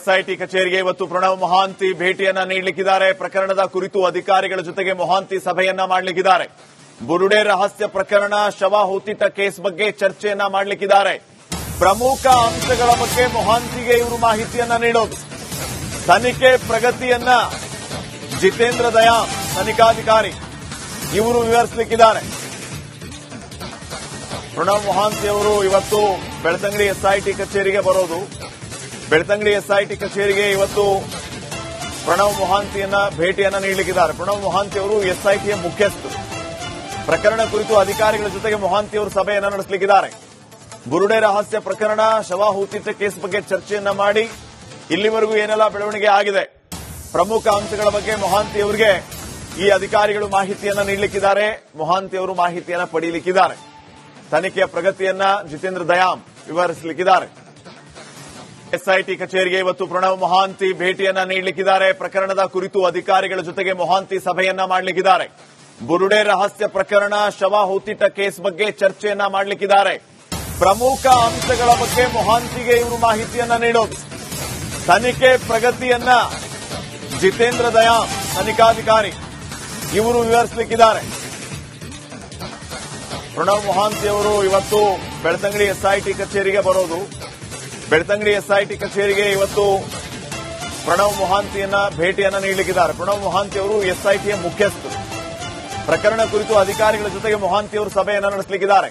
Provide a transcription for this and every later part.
SIT ಕಚೇರಿಗೆ ಇವತ್ತು ಪ್ರಣವ್ ಮೊಹಾಂತಿ ಭೇಟಿಯನ್ನ ನೀಡಲಿಕ್ಕಿದ್ದಾರೆ. ಪ್ರಕರಣದ ಕುರಿತು ಅಧಿಕಾರಿಗಳ ಜೊತೆಗೆ ಮೊಹಾಂತಿ ಸಭೆಯನ್ನ ಮಾಡಲಿಕ್ಕಿದ್ದಾರೆ. ಬುರುಡೆ ರಹಸ್ಯ ಪ್ರಕರಣ ಶವ ಹೂತಿತ ಕೇಸ್ ಬಗ್ಗೆ ಚರ್ಚೆಯನ್ನ ಮಾಡಲಿಕ್ಕಿದ್ದಾರೆ. ಪ್ರಮುಖ ಅಂಶಗಳ ಬಗ್ಗೆ ಮೊಹಾಂತಿಗೆ ಇವರು ಮಾಹಿತಿಯನ್ನ ನೀಡೋದು. ತನಿಖೆ ಪ್ರಗತಿಯನ್ನ ಜಿತೇಂದ್ರ ದಯಾ ತನಿಖಾಧಿಕಾರಿ, ಇವರು ವಿವರಿಸಲಿಕ್ಕಿದ್ದಾರೆ. ಪ್ರಣವ್ ಮೊಹಾಂತಿ ಅವರು ಇವತ್ತು ಬೆಳತಂಗಡಿ ಎಸ್ಐಟಿ ಕಚೇರಿಗೆ ಬರೋದು. ಬೆಳ್ತಂಗಡಿ ಎಸ್ಐಟಿ ಕಚೇರಿಗೆ ಇವತ್ತು ಪ್ರಣವ್ ಮೊಹಾಂತಿಯನ್ನ ಭೇಟಿಯನ್ನ ನೀಡಲಿಕ್ಕಿದ್ದಾರೆ. ಪ್ರಣವ್ ಮೊಹಾಂತಿ ಅವರು ಎಸ್ಐಟಿಯ ಮುಖ್ಯಸ್ಥರು ಪ್ರಕರಣ ಕುರಿತು ಅಧಿಕಾರಿಗಳ ಜೊತೆಗೆ ಮೊಹಾಂತಿ ಅವರು ಸಭೆಯನ್ನ ನಡೆಸಲಿಕ್ಕಿದ್ದಾರೆ. ಬುರುಡೆ ರಹಸ್ಯ ಪ್ರಕರಣ, ಶವ ಹೂತಿದ್ದ ಕೇಸ್ ಬಗ್ಗೆ ಚರ್ಚೆಯನ್ನ ಮಾಡಿ ಇಲ್ಲಿವರೆಗೂ ಏನೆಲ್ಲ ಬೆಳವಣಿಗೆ ಆಗಿದೆ? ಪ್ರಮುಖ ಅಂಶಗಳ ಬಗ್ಗೆ ಮೊಹಾಂತಿ ಅವರಿಗೆ ಈ ಅಧಿಕಾರಿಗಳು ಮಾಹಿತಿಯನ್ನ ನೀಡಲಿಕ್ಕಿದ್ದಾರೆ. ಮೊಹಾಂತಿ ಅವರು ಮಾಹಿತಿಯನ್ನ ಪಡೆಯಲಿಕ್ಕಿದ್ದಾರೆ ತನಿಖೆಯ ಪ್ರಗತಿಯನ್ನ ಜಿತೇಂದ್ರ ದಯಾಮ್ ವಿವರಿಸಲಿಕ್ಕಿದ್ದಾರೆ. ಎಸ್ಐಟಿ ಕಚೇರಿಗೆ ಇವತ್ತು ಪ್ರಣವ್ ಮೊಹಾಂತಿ ಭೇಟಿಯನ್ನ ನೀಡಲಿಕ್ಕಿದ್ದಾರೆ. ಪ್ರಕರಣದ ಕುರಿತು ಅಧಿಕಾರಿಗಳ ಜೊತೆಗೆ ಮೊಹಾಂತಿ ಸಭೆಯನ್ನ ಮಾಡಲಿಕ್ಕಿದ್ದಾರೆ. ಬುರುಡೆ ರಹಸ್ಯ ಪ್ರಕರಣ, ಶವ ಹೂತಿಟ್ಟ ಕೇಸ್ ಬಗ್ಗೆ ಚರ್ಚೆಯನ್ನ ಮಾಡಲಿಕ್ಕಿದ್ದಾರೆ. ಪ್ರಮುಖ ಅಂಶಗಳ ಬಗ್ಗೆ ಮೊಹಾಂತಿಗೆ ಇವರು ಮಾಹಿತಿಯನ್ನ ನೀಡೋದು. ತನಿಖೆ ಪ್ರಗತಿಯನ್ನ ಜಿತೇಂದ್ರ ದಯಾ, ತನಿಖಾಧಿಕಾರಿ ಇವರು ವಿವರಿಸಲಿಕ್ಕಿದ್ದಾರೆ. ಪ್ರಣವ್ ಮೊಹಾಂತಿ ಅವರು ಇವತ್ತು ಬೆಳತಂಗಡಿ ಎಸ್ಐಟಿ ಕಚೇರಿಗೆ ಬರೋದು. ಬೆಳ್ತಂಗಡಿ ಎಸ್ಐಟಿ ಕಚೇರಿಗೆ ಇವತ್ತು ಪ್ರಣವ್ ಮೊಹಾಂತಿಯನ್ನ ಭೇಟಿಯನ್ನ ನೀಡಲಿಕ್ಕಿದ್ದಾರೆ. ಪ್ರಣವ್ ಮೊಹಾಂತಿ ಅವರು ಎಸ್ಐಟಿಯ ಮುಖ್ಯಸ್ಥರು ಪ್ರಕರಣ ಕುರಿತು ಅಧಿಕಾರಿಗಳ ಜೊತೆಗೆ ಮೊಹಾಂತಿ ಅವರು ಸಭೆಯನ್ನ ನಡೆಸಲಿಕ್ಕಿದ್ದಾರೆ.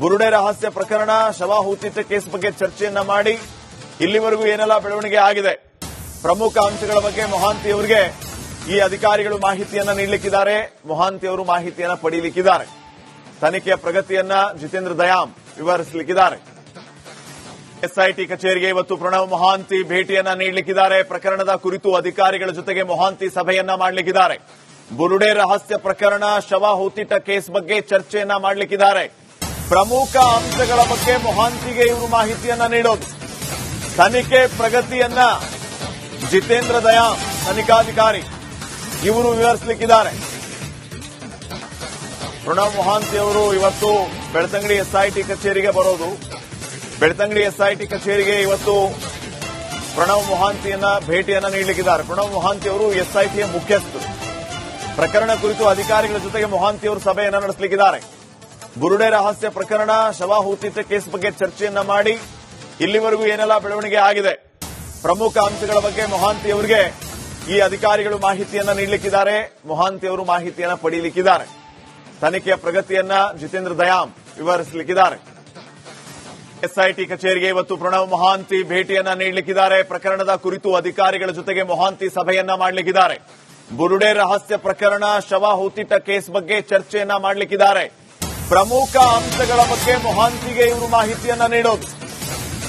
ಬುರುಡೆ ರಹಸ್ಯ ಪ್ರಕರಣ, ಶವ ಹೂತಿಟ್ಟ ಕೇಸ್ ಬಗ್ಗೆ ಚರ್ಚೆಯನ್ನ ಮಾಡಿ ಇಲ್ಲಿವರೆಗೂ ಏನೆಲ್ಲ ಬೆಳವಣಿಗೆ ಆಗಿದೆ? ಪ್ರಮುಖ ಅಂಶಗಳ ಬಗ್ಗೆ ಮೊಹಾಂತಿ ಅವರಿಗೆ ಈ ಅಧಿಕಾರಿಗಳು ಮಾಹಿತಿಯನ್ನ ನೀಡಲಿಕ್ಕಿದ್ದಾರೆ. ಮೊಹಾಂತಿ ಅವರು ಮಾಹಿತಿಯನ್ನ ಪಡೆಯಲಿಕ್ಕಿದ್ದಾರೆ ತನಿಖೆಯ ಪ್ರಗತಿಯನ್ನ ಜಿತೇಂದ್ರ ದಯಾಮ್ ವಿವರಿಸಲಿಕ್ಕಿದ್ದಾರೆ. ಎಸ್ಐಟಿ ಕಚೇರಿಗೆ ಇವತ್ತು ಪ್ರಣವ್ ಮೊಹಾಂತಿ ಭೇಟಿಯನ್ನ ನೀಡಲಿಕ್ಕಿದ್ದಾರೆ. ಪ್ರಕರಣದ ಕುರಿತು ಅಧಿಕಾರಿಗಳ ಜೊತೆಗೆ ಮೊಹಾಂತಿ ಸಭೆಯನ್ನ ಮಾಡಲಿಕ್ಕಿದ್ದಾರೆ. ಬುರುಡೆ ರಹಸ್ಯ ಪ್ರಕರಣ, ಶವ ಹೂತಿಟ್ಟ ಕೇಸ್ ಬಗ್ಗೆ ಚರ್ಚೆಯನ್ನ ಮಾಡಲಿಕ್ಕಿದ್ದಾರೆ. ಪ್ರಮುಖ ಅಂಶಗಳ ಬಗ್ಗೆ ಮೊಹಾಂತಿಗೆ ಇವರು ಮಾಹಿತಿಯನ್ನ ನೀಡೋದು. ತನಿಖೆ ಪ್ರಗತಿಯನ್ನ ಜಿತೇಂದ್ರ ದಯಾ, ತನಿಖಾಧಿಕಾರಿ, ಇವರು ವಿವರಿಸಲಿಕ್ಕಿದ್ದಾರೆ. ಪ್ರಣವ್ ಮೊಹಾಂತಿ ಅವರು ಇವತ್ತು ಬೆಳತಂಗಡಿ ಎಸ್ಐಟಿ ಕಚೇರಿಗೆ ಬರೋದು. ಬೆಳ್ತಂಗಡಿ ಎಸ್ಐಟಿ ಕಚೇರಿಗೆ ಇವತ್ತು ಪ್ರಣವ್ ಮೊಹಾಂತಿಯನ್ನ ಭೇಟಿಯನ್ನ ನೀಡಲಿಕ್ಕಿದ್ದಾರೆ. ಪ್ರಣವ್ ಮೊಹಾಂತಿ ಅವರು ಎಸ್ಐಟಿಯ ಮುಖ್ಯಸ್ಥರು ಪ್ರಕರಣ ಕುರಿತು ಅಧಿಕಾರಿಗಳ ಜೊತೆಗೆ ಮೊಹಾಂತಿ ಅವರು ಸಭೆಯನ್ನ ನಡೆಸಲಿಕ್ಕಿದ್ದಾರೆ. ಬುರುಡೆ ರಹಸ್ಯ ಪ್ರಕರಣ, ಶವ ಕೇಸ್ ಬಗ್ಗೆ ಚರ್ಚೆಯನ್ನ ಮಾಡಿ ಇಲ್ಲಿವರೆಗೂ ಏನೆಲ್ಲ ಬೆಳವಣಿಗೆ ಆಗಿದೆ? ಪ್ರಮುಖ ಅಂಶಗಳ ಬಗ್ಗೆ ಮೊಹಾಂತಿ ಅವರಿಗೆ ಈ ಅಧಿಕಾರಿಗಳು ಮಾಹಿತಿಯನ್ನ ನೀಡಲಿಕ್ಕಿದ್ದಾರೆ. ಮೊಹಾಂತಿ ಅವರು ಮಾಹಿತಿಯನ್ನ ಪಡೆಯಲಿಕ್ಕಿದ್ದಾರೆ ತನಿಖೆಯ ಪ್ರಗತಿಯನ್ನ ಜಿತೇಂದ್ರ ದಯಾಮ್ ವಿವರಿಸಲಿಕ್ಕಿದ್ದಾರೆ. ಎಸ್ಐಟಿ ಕಚೇರಿಗೆ ಇವತ್ತು ಪ್ರಣವ್ ಮೊಹಾಂತಿ ಭೇಟಿಯನ್ನ ನೀಡಲಿಕ್ಕಿದ್ದಾರೆ. ಪ್ರಕರಣದ ಕುರಿತು ಅಧಿಕಾರಿಗಳ ಜೊತೆಗೆ ಮೊಹಾಂತಿ ಸಭೆಯನ್ನ ಮಾಡಲಿಕ್ಕಿದ್ದಾರೆ. ಬುರುಡೆ ರಹಸ್ಯ ಪ್ರಕರಣ, ಶವ ಹೂತಿಟ್ಟ ಕೇಸ್ ಬಗ್ಗೆ ಚರ್ಚೆಯನ್ನ ಮಾಡಲಿಕ್ಕಿದ್ದಾರೆ. ಪ್ರಮುಖ ಅಂಶಗಳ ಬಗ್ಗೆ ಮೊಹಾಂತಿಗೆ ಇವರು ಮಾಹಿತಿಯನ್ನ ನೀಡೋದು.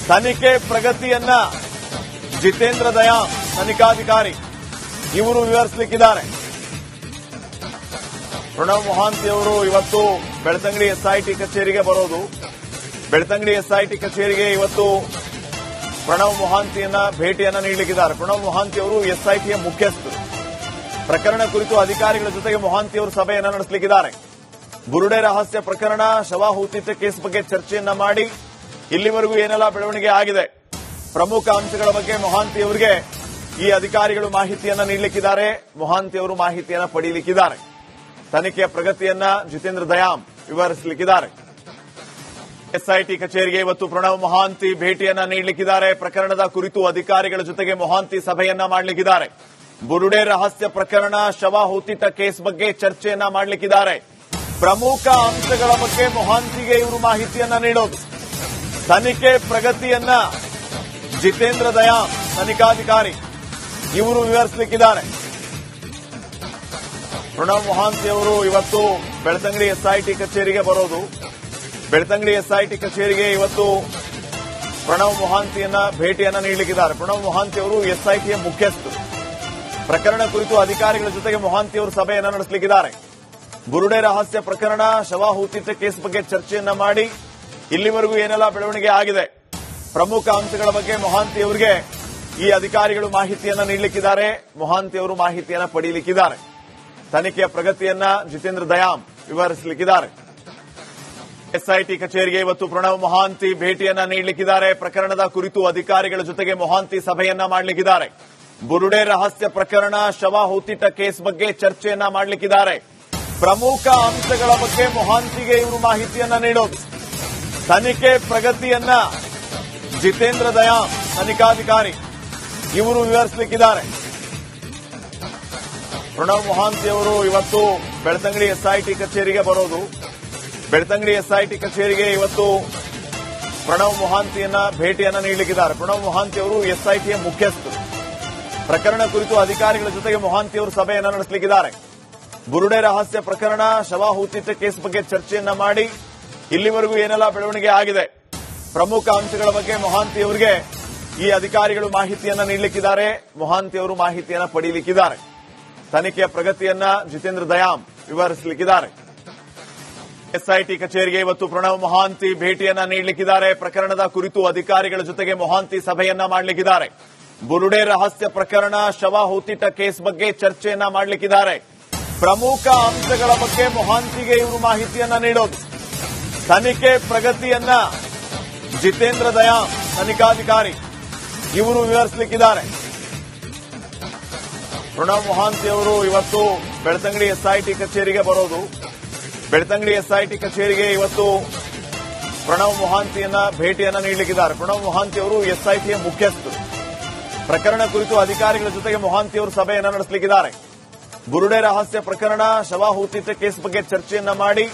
ತನಿಖೆ ಪ್ರಗತಿಯನ್ನ ಜಿತೇಂದ್ರ ದಯಾ, ತನಿಖಾಧಿಕಾರಿ, ಇವರು ವಿವರಿಸಲಿಕ್ಕಿದ್ದಾರೆ. ಪ್ರಣವ್ ಮೊಹಾಂತಿ ಅವರು ಇವತ್ತು ಬೆಳತಂಗಡಿ ಎಸ್ಐಟಿ ಕಚೇರಿಗೆ ಬರೋದು. ಬೆಳ್ತಂಗಡಿ ಎಸ್ಐಟಿ ಕಚೇರಿಗೆ ಇವತ್ತು ಪ್ರಣವ್ ಮೊಹಾಂತಿಯನ್ನ ಭೇಟಿಯನ್ನ ನೀಡಲಿಕ್ಕಿದ್ದಾರೆ. ಪ್ರಣವ್ ಮೊಹಾಂತಿ ಅವರು ಎಸ್ಐಟಿಯ ಮುಖ್ಯಸ್ಥರು ಪ್ರಕರಣ ಕುರಿತು ಅಧಿಕಾರಿಗಳ ಜೊತೆಗೆ ಮೊಹಾಂತಿ ಅವರು ಸಭೆಯನ್ನ ನಡೆಸಲಿಕ್ಕಿದ್ದಾರೆ. ಬುರುಡೆ ರಹಸ್ಯ ಪ್ರಕರಣ, ಶವ ಕೇಸ್ ಬಗ್ಗೆ ಚರ್ಚೆಯನ್ನ ಮಾಡಿ ಇಲ್ಲಿವರೆಗೂ ಏನೆಲ್ಲ ಬೆಳವಣಿಗೆ ಆಗಿದೆ? ಪ್ರಮುಖ ಅಂಶಗಳ ಬಗ್ಗೆ ಮೊಹಾಂತಿ ಅವರಿಗೆ ಈ ಅಧಿಕಾರಿಗಳು ಮಾಹಿತಿಯನ್ನ ನೀಡಲಿಕ್ಕಿದ್ದಾರೆ. ಮೊಹಾಂತಿ ಅವರು ಮಾಹಿತಿಯನ್ನ ಪಡೆಯಲಿಕ್ಕಿದ್ದಾರೆ ತನಿಖೆಯ ಪ್ರಗತಿಯನ್ನ ಜಿತೇಂದ್ರ ದಯಾಮ್ ವಿವರಿಸಲಿಕ್ಕಿದ್ದಾರೆ. ಎಸ್ಐಟಿ ಕಚೇರಿಗೆ ಇವತ್ತು ಪ್ರಣವ್ ಮೊಹಾಂತಿ ಭೇಟಿಯನ್ನ ನೀಡಲಿಕ್ಕಿದ್ದಾರೆ. ಪ್ರಕರಣದ ಕುರಿತು ಅಧಿಕಾರಿಗಳ ಜೊತೆಗೆ ಮೊಹಾಂತಿ ಸಭೆಯನ್ನ ಮಾಡಲಿಕ್ಕಿದ್ದಾರೆ. ಬುರುಡೆ ರಹಸ್ಯ ಪ್ರಕರಣ ಶವ ಹೂತಿತ ಕೇಸ್ ಬಗ್ಗೆ ಚರ್ಚೆಯನ್ನ ಮಾಡಲಿಕ್ಕಿದ್ದಾರೆ. ಪ್ರಮುಖ ಅಂಶಗಳ ಬಗ್ಗೆ ಮೊಹಾಂತಿಗೆ ಇವರು ಮಾಹಿತಿಯನ್ನ ನೀಡೋದು. ತನಿಖೆ ಪ್ರಗತಿಯನ್ನ ಜಿತೇಂದ್ರ ದಯಾ ತನಿಖಾಧಿಕಾರಿ, ಇವರು ವಿವರಿಸಲಿಕ್ಕಿದ್ದಾರೆ. ಪ್ರಣವ್ ಮೊಹಾಂತಿ ಅವರು ಇವತ್ತು ಬೆಳತಂಗಡಿ ಎಸ್ಐಟಿ ಕಚೇರಿಗೆ ಬರೋದು. ಬೆಳ್ತಂಗಡಿ ಎಸ್ಐಟಿ ಕಚೇರಿಗೆ ಇವತ್ತು ಪ್ರಣವ್ ಮೊಹಾಂತಿಯನ್ನ ಭೇಟಿಯನ್ನ ನೀಡಲಿಕ್ಕಿದ್ದಾರೆ. ಪ್ರಣವ್ ಮೊಹಾಂತಿ ಅವರು ಎಸ್ಐಟಿಯ ಮುಖ್ಯಸ್ಥರು ಪ್ರಕರಣ ಕುರಿತು ಅಧಿಕಾರಿಗಳ ಜೊತೆಗೆ ಮೊಹಾಂತಿ ಅವರು ಸಭೆಯನ್ನ ನಡೆಸಲಿಕ್ಕಿದ್ದಾರೆ. ಬುರುಡೆ ರಹಸ್ಯ ಪ್ರಕರಣ, ಶವ ಹೂತಿದ್ದ ಕೇಸ್ ಬಗ್ಗೆ ಚರ್ಚೆಯನ್ನ ಮಾಡಿ ಇಲ್ಲಿವರೆಗೂ ಏನೆಲ್ಲ ಬೆಳವಣಿಗೆ ಆಗಿದೆ? ಪ್ರಮುಖ ಅಂಶಗಳ ಬಗ್ಗೆ ಮೊಹಾಂತಿ ಅವರಿಗೆ ಈ ಅಧಿಕಾರಿಗಳು ಮಾಹಿತಿಯನ್ನ ನೀಡಲಿಕ್ಕಿದ್ದಾರೆ. ಮೊಹಾಂತಿ ಅವರು ಮಾಹಿತಿಯನ್ನ ಪಡೆಯಲಿಕ್ಕಿದ್ದಾರೆ ತನಿಖೆಯ ಪ್ರಗತಿಯನ್ನ ಜಿತೇಂದ್ರ ದಯಾಮ್ ವಿವರಿಸಲಿಕ್ಕಿದ್ದಾರೆ. ಎಸ್ಐಟಿ ಕಚೇರಿಗೆ ಇವತ್ತು ಪ್ರಣವ್ ಮೊಹಾಂತಿ ಭೇಟಿಯನ್ನ ನೀಡಲಿಕ್ಕಿದ್ದಾರೆ. ಪ್ರಕರಣದ ಕುರಿತು ಅಧಿಕಾರಿಗಳ ಜೊತೆಗೆ ಮೊಹಾಂತಿ ಸಭೆಯನ್ನ ಮಾಡಲಿಕ್ಕಿದ್ದಾರೆ. ಬುರುಡೆ ರಹಸ್ಯ ಪ್ರಕರಣ, ಶವ ಹೂತಿಟ್ಟ ಕೇಸ್ ಬಗ್ಗೆ ಚರ್ಚೆಯನ್ನ ಮಾಡಲಿಕ್ಕಿದ್ದಾರೆ. ಪ್ರಮುಖ ಅಂಶಗಳ ಬಗ್ಗೆ ಮೊಹಾಂತಿಗೆ ಇವರು ಮಾಹಿತಿಯನ್ನ ನೀಡೋದು. ತನಿಖೆ ಪ್ರಗತಿಯನ್ನ ಜಿತೇಂದ್ರ ದಯಾ, ತನಿಖಾಧಿಕಾರಿ ಇವರು ವಿವರಿಸಲಿಕ್ಕಿದ್ದಾರೆ. ಪ್ರಣವ್ ಮೊಹಾಂತಿ ಅವರು ಇವತ್ತು ಬೆಳತಂಗಡಿ ಎಸ್ಐಟಿ ಕಚೇರಿಗೆ ಬರೋದು. ಬೆಳ್ತಂಗಡಿ ಎಸ್ಐಟಿ ಕಚೇರಿಗೆ ಇವತ್ತು ಪ್ರಣವ್ ಮೊಹಾಂತಿಯನ್ನ ಭೇಟಿಯನ್ನ ನೀಡಲಿಕ್ಕಿದ್ದಾರೆ. ಪ್ರಣವ್ ಮೊಹಾಂತಿ ಅವರು ಎಸ್ಐಟಿಯ ಮುಖ್ಯಸ್ಥರು ಪ್ರಕರಣ ಕುರಿತು ಅಧಿಕಾರಿಗಳ ಜೊತೆಗೆ ಮೊಹಾಂತಿ ಅವರು ಸಭೆಯನ್ನ ನಡೆಸಲಿಕ್ಕಿದ್ದಾರೆ. ಬುರುಡೆ ರಹಸ್ಯ ಪ್ರಕರಣ, ಶವ ಹೂತಿಟ್ಟ ಕೇಸ್ ಬಗ್ಗೆ ಚರ್ಚೆಯನ್ನ ಮಾಡಿ ಇಲ್ಲಿವರೆಗೂ ಏನೆಲ್ಲ ಬೆಳವಣಿಗೆ ಆಗಿದೆ? ಪ್ರಮುಖ ಅಂಶಗಳ ಬಗ್ಗೆ ಮೊಹಾಂತಿ ಅವರಿಗೆ ಈ ಅಧಿಕಾರಿಗಳು ಮಾಹಿತಿಯನ್ನ ನೀಡಲಿಕ್ಕಿದ್ದಾರೆ. ಮೊಹಾಂತಿ ಅವರು ಮಾಹಿತಿಯನ್ನ ಪಡೆಯಲಿಕ್ಕಿದ್ದಾರೆ ತನಿಖೆಯ ಪ್ರಗತಿಯನ್ನ ಜಿತೇಂದ್ರ ದಯಾಮ್ ವಿವರಿಸಲಿಕ್ಕಿದ್ದಾರೆ. ಎಸ್ಐಟಿ ಕಚೇರಿಗೆ ಇವತ್ತು ಪ್ರಣವ್ ಮೊಹಾಂತಿ ಭೇಟಿಯನ್ನ ನೀಡಲಿಕ್ಕಿದ್ದಾರೆ. ಪ್ರಕರಣದ ಕುರಿತು ಅಧಿಕಾರಿಗಳ ಜೊತೆಗೆ ಮೊಹಾಂತಿ ಸಭೆಯನ್ನ ಮಾಡಲಿಕ್ಕಿದ್ದಾರೆ. ಬುರುಡೆ ರಹಸ್ಯ ಪ್ರಕರಣ, ಶವ ಹೂತಿಟ್ಟ ಕೇಸ್ ಬಗ್ಗೆ ಚರ್ಚೆಯನ್ನ ಮಾಡಲಿಕ್ಕಿದ್ದಾರೆ. ಪ್ರಮುಖ ಅಂಶಗಳ ಬಗ್ಗೆ ಮೊಹಾಂತಿಗೆ ಇವರು ಮಾಹಿತಿಯನ್ನ ನೀಡೋದು. ತನಿಖೆ ಪ್ರಗತಿಯನ್ನ ಜಿತೇಂದ್ರ ದಯಾ, ತನಿಖಾಧಿಕಾರಿ, ಇವರು ವಿವರಿಸಲಿಕ್ಕಿದ್ದಾರೆ. ಪ್ರಣವ್ ಮೊಹಾಂತಿ ಅವರು ಇವತ್ತು ಬೆಳತಂಗಡಿ ಎಸ್ಐಟಿ ಕಚೇರಿಗೆ ಬರೋದು. ಬೆಳ್ತಂಗಡಿ ಎಸ್ಐಟಿ ಕಚೇರಿಗೆ ಇವತ್ತು ಪ್ರಣವ್ ಮೊಹಾಂತಿಯನ್ನ ಭೇಟಿಯನ್ನ ನೀಡಲಿಕ್ಕಿದ್ದಾರೆ. ಪ್ರಣವ್ ಮೊಹಾಂತಿ ಅವರು ಎಸ್ಐಟಿಯ ಮುಖ್ಯಸ್ಥರು ಪ್ರಕರಣ ಕುರಿತು ಅಧಿಕಾರಿಗಳ ಜೊತೆಗೆ ಮೊಹಾಂತಿ ಅವರು ಸಭೆಯನ್ನ ನಡೆಸಲಿಕ್ಕಿದ್ದಾರೆ. ಬುರುಡೆ ರಹಸ್ಯ ಪ್ರಕರಣ, ಶವ ಕೇಸ್ ಬಗ್ಗೆ ಚರ್ಚೆಯನ್ನ ಮಾಡಿ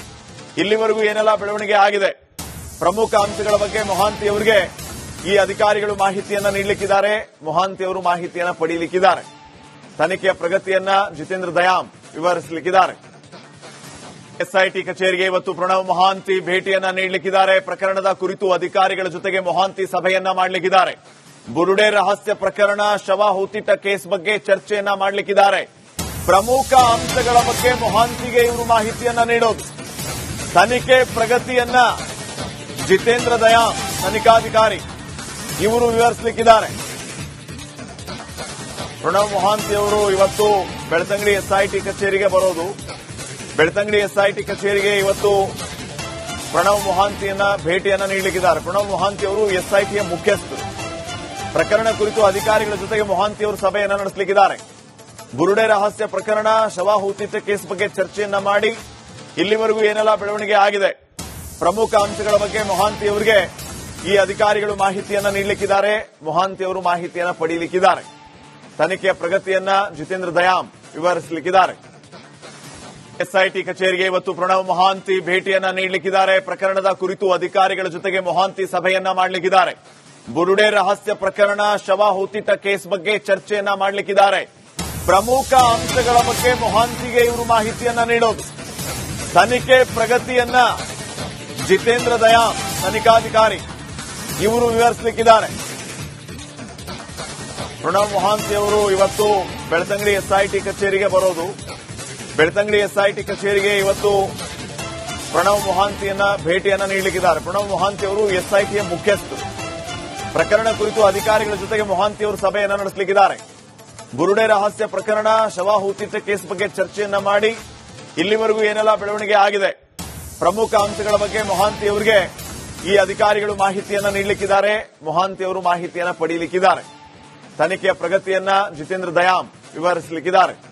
ಇಲ್ಲಿವರೆಗೂ ಏನೆಲ್ಲ ಬೆಳವಣಿಗೆ ಆಗಿದೆ? ಪ್ರಮುಖ ಅಂಶಗಳ ಬಗ್ಗೆ ಮೊಹಾಂತಿ ಅವರಿಗೆ ಈ ಅಧಿಕಾರಿಗಳು ಮಾಹಿತಿಯನ್ನ ನೀಡಲಿಕ್ಕಿದ್ದಾರೆ. ಮೊಹಾಂತಿ ಅವರು ಮಾಹಿತಿಯನ್ನ ಪಡೆಯಲಿಕ್ಕಿದ್ದಾರೆ ತನಿಖೆಯ ಪ್ರಗತಿಯನ್ನ ಜಿತೇಂದ್ರ ದಯಾಮ್ ವಿವರಿಸಲಿಕ್ಕಿದ್ದಾರೆ. ಎಸ್ಐಟಿ ಕಚೇರಿಗೆ ಇವತ್ತು ಪ್ರಣವ್ ಮೊಹಾಂತಿ ಭೇಟಿಯನ್ನ ನೀಡಲಿಕ್ಕಿದ್ದಾರೆ. ಪ್ರಕರಣದ ಕುರಿತು ಅಧಿಕಾರಿಗಳ ಜೊತೆಗೆ ಮೊಹಾಂತಿ ಸಭೆಯನ್ನ ಮಾಡಲಿಕ್ಕಿದ್ದಾರೆ. ಬುರುಡೆ ರಹಸ್ಯ ಪ್ರಕರಣ, ಶವ ಹೂತಿಟ್ಟ ಕೇಸ್ ಬಗ್ಗೆ ಚರ್ಚೆಯನ್ನ ಮಾಡಲಿಕ್ಕಿದ್ದಾರೆ. ಪ್ರಮುಖ ಅಂಶಗಳ ಬಗ್ಗೆ ಮೊಹಾಂತಿಗೆ ಇವರು ಮಾಹಿತಿಯನ್ನ ನೀಡೋದು. ತನಿಖೆ ಪ್ರಗತಿಯನ್ನ ಜಿತೇಂದ್ರ ದಯಾ, ತನಿಖಾಧಿಕಾರಿ, ಇವರು ವಿವರಿಸಲಿಕ್ಕಿದ್ದಾರೆ. ಪ್ರಣವ್ ಮೊಹಾಂತಿ ಅವರು ಇವತ್ತು ಬೆಳತಂಗಡಿ ಎಸ್ಐಟಿ ಕಚೇರಿಗೆ ಬರೋದು. ಬೆಳ್ತಂಗಡಿ ಎಸ್ಐಟಿ ಕಚೇರಿಗೆ ಇವತ್ತು ಪ್ರಣವ್ ಮೊಹಾಂತಿಯನ್ನ ಭೇಟಿಯನ್ನ ನೀಡಲಿಕ್ಕಿದ್ದಾರೆ. ಪ್ರಣವ್ ಮೊಹಾಂತಿ ಅವರು ಎಸ್ಐಟಿಯ ಮುಖ್ಯಸ್ಥರು ಪ್ರಕರಣ ಕುರಿತು ಅಧಿಕಾರಿಗಳ ಜೊತೆಗೆ ಮೊಹಾಂತಿ ಅವರು ಸಭೆಯನ್ನ ನಡೆಸಲಿಕ್ಕಿದ್ದಾರೆ. ಬುರುಡೆ ರಹಸ್ಯ ಪ್ರಕರಣ, ಶವ ಕೇಸ್ ಬಗ್ಗೆ ಚರ್ಚೆಯನ್ನ ಮಾಡಿ ಇಲ್ಲಿವರೆಗೂ ಏನೆಲ್ಲ ಬೆಳವಣಿಗೆ ಆಗಿದೆ? ಪ್ರಮುಖ ಅಂಶಗಳ ಬಗ್ಗೆ ಮೊಹಾಂತಿ ಅವರಿಗೆ ಈ ಅಧಿಕಾರಿಗಳು ಮಾಹಿತಿಯನ್ನ ನೀಡಲಿಕ್ಕಿದ್ದಾರೆ. ಮೊಹಾಂತಿ ಅವರು ಮಾಹಿತಿಯನ್ನ ಪಡೆಯಲಿಕ್ಕಿದ್ದಾರೆ ತನಿಖೆಯ ಪ್ರಗತಿಯನ್ನ ಜಿತೇಂದ್ರ ದಯಾಮ್ ವಿವರಿಸಲಿಕ್ಕಿದ್ದಾರೆ. ಎಸ್ಐಟಿ ಕಚೇರಿಗೆ ಇವತ್ತು ಪ್ರಣವ್ ಮೊಹಾಂತಿ ಭೇಟಿಯನ್ನ ನೀಡಲಿಕ್ಕಿದ್ದಾರೆ. ಪ್ರಕರಣದ ಕುರಿತು ಅಧಿಕಾರಿಗಳ ಜೊತೆಗೆ ಮೊಹಾಂತಿ ಸಭೆಯನ್ನ ಮಾಡಲಿಕ್ಕಿದ್ದಾರೆ. ಬುರುಡೆ ರಹಸ್ಯ ಪ್ರಕರಣ ಶವ ಹೂತಿಟ್ಟ ಕೇಸ್ ಬಗ್ಗೆ ಚರ್ಚೆಯನ್ನ ಮಾಡಲಿಕ್ಕಿದ್ದಾರೆ. ಪ್ರಮುಖ ಅಂಶಗಳ ಬಗ್ಗೆ ಮೊಹಾಂತಿಗೆ ಇವರು ಮಾಹಿತಿಯನ್ನ ನೀಡೋದು. ತನಿಖೆ ಪ್ರಗತಿಯನ್ನ ಜಿತೇಂದ್ರ ದಯಾ ತನಿಖಾಧಿಕಾರಿ, ಇವರು ವಿವರಿಸಲಿಕ್ಕಿದ್ದಾರೆ. ಪ್ರಣವ್ ಮೊಹಾಂತಿ ಅವರು ಇವತ್ತು ಬೆಳತಂಗಡಿ ಎಸ್ಐಟಿ ಕಚೇರಿಗೆ ಬರೋದು. ಬೆಳ್ತಂಗಡಿ ಎಸ್ಐಟಿ ಕಚೇರಿಗೆ ಇವತ್ತು ಪ್ರಣವ್ ಮೊಹಾಂತಿಯನ್ನ ಭೇಟಿಯನ್ನ ನೀಡಲಿಕ್ಕಿದ್ದಾರೆ. ಪ್ರಣವ್ ಮೊಹಾಂತಿ ಅವರು ಎಸ್ಐಟಿಯ ಮುಖ್ಯಸ್ಥರು ಪ್ರಕರಣ ಕುರಿತು ಅಧಿಕಾರಿಗಳ ಜೊತೆಗೆ ಮೊಹಾಂತಿ ಅವರು ಸಭೆಯನ್ನ ನಡೆಸಲಿಕ್ಕಿದ್ದಾರೆ. ಬುರುಡೆ ರಹಸ್ಯ ಪ್ರಕರಣ, ಶವ ಹೂತಿದ್ದ ಕೇಸ್ ಬಗ್ಗೆ ಚರ್ಚೆಯನ್ನ ಮಾಡಿ ಇಲ್ಲಿವರೆಗೂ ಏನೆಲ್ಲ ಬೆಳವಣಿಗೆ ಆಗಿದೆ? ಪ್ರಮುಖ ಅಂಶಗಳ ಬಗ್ಗೆ ಮೊಹಾಂತಿ ಅವರಿಗೆ ಈ ಅಧಿಕಾರಿಗಳು ಮಾಹಿತಿಯನ್ನ ನೀಡಲಿಕ್ಕಿದ್ದಾರೆ. ಮೊಹಾಂತಿ ಅವರು ಮಾಹಿತಿಯನ್ನ ಪಡೆಯಲಿಕ್ಕಿದ್ದಾರೆ ತನಿಖೆಯ ಪ್ರಗತಿಯನ್ನ ಜಿತೇಂದ್ರ ದಯಾಮ್ ವಿವರಿಸಲಿಕ್ಕಿದ್ದಾರೆ.